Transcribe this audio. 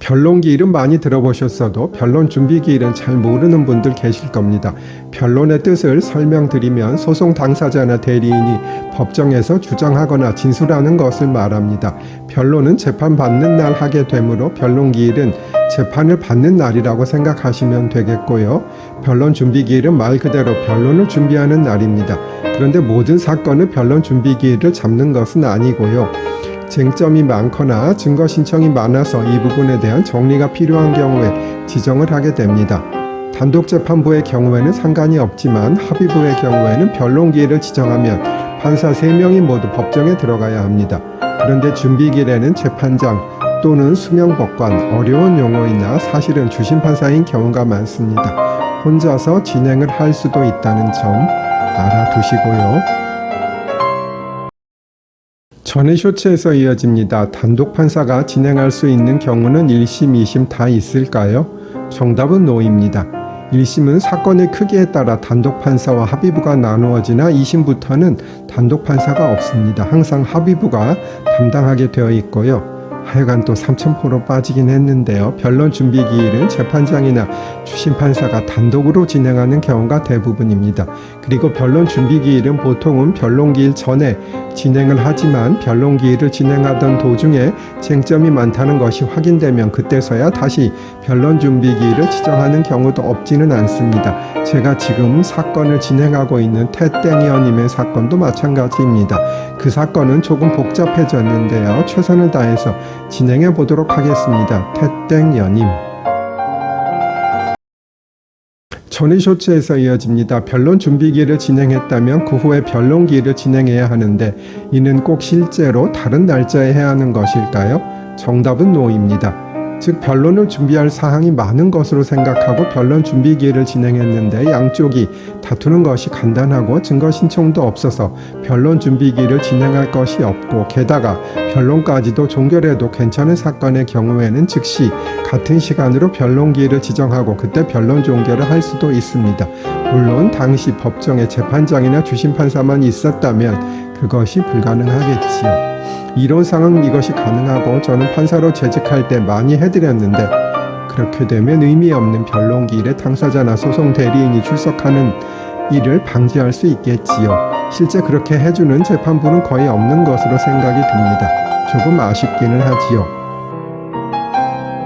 변론기 이름 많이 들어보셨어도 변론 준비 기 일은 잘 모르는 분들 계실 겁니다. 변론의 뜻을 설명드리면 소송 당사자나 대리인이 법정에서 주장하거나 진술하는 것을 말합니다. 변론은 재판 받는 날 하게 되므로 변론 기일은 재판을 받는 날이라고 생각하시면 되겠고요. 변론 준비 기일은 말 그대로 변론을 준비하는 날입니다. 그런데 모든 사건을 변론 준비 기일을 잡는 것은 아니고요. 쟁점이 많거나 증거 신청이 많아서 이 부분에 대한 정리가 필요한 경우에 지정을 하게 됩니다. 단독 재판부의 경우에는 상관이 없지만 합의부의 경우에는 변론기일을 지정하면 판사 3명이 모두 법정에 들어가야 합니다. 그런데 준비기일에는 재판장 또는 수명법관, 어려운 용어이나 사실은 주심판사인 경우가 많습니다. 혼자서 진행을 할 수도 있다는 점 알아두시고요. 전의 쇼츠에서 이어집니다. 단독 판사가 진행할 수 있는 경우는 1심, 2심 다 있을까요? 정답은 노입니다. 1심은 사건의 크기에 따라 단독 판사와 합의부가 나누어지나 2심부터는 단독 판사가 없습니다. 항상 합의부가 담당하게 되어 있고요. 하여간 또 3,000%로 빠지긴 했는데요. 변론 준비 기일은 재판장이나 주심 판사가 단독으로 진행하는 경우가 대부분입니다. 그리고 변론 준비 기일은 보통은 변론 기일 전에 진행을 하지만 변론 기일을 진행하던 도중에 쟁점이 많다는 것이 확인되면 그때서야 다시 변론 준비 기일을 지정하는 경우도 없지는 않습니다. 제가 지금 사건을 진행하고 있는 태땡 의원님의 사건도 마찬가지입니다. 그 사건은 조금 복잡해졌는데요. 최선을 다해서 진행해 보도록 하겠습니다. 태땡 연임. 전의 쇼츠에서 이어집니다. 변론 준비기를 진행했다면 그 후에 변론기를 진행해야 하는데 이는 꼭 실제로 다른 날짜에 해야 하는 것일까요? 정답은 노입니다. 즉 변론을 준비할 사항이 많은 것으로 생각하고 변론 준비 기회를 진행했는데 양쪽이 다투는 것이 간단하고 증거 신청도 없어서 변론 준비 기회를 진행할 것이 없고 게다가 변론까지도 종결해도 괜찮은 사건의 경우에는 즉시 같은 시간으로 변론 기회를 지정하고 그때 변론 종결을 할 수도 있습니다. 물론 당시 법정에 재판장이나 주심 판사만 있었다면 그것이 불가능하겠지요. 이론상은 이것이 가능하고 저는 판사로 재직할 때 많이 해드렸는데 그렇게 되면 의미 없는 변론기일에 당사자나 소송 대리인이 출석하는 일을 방지할 수 있겠지요. 실제 그렇게 해주는 재판부는 거의 없는 것으로 생각이 듭니다. 조금 아쉽기는 하지요.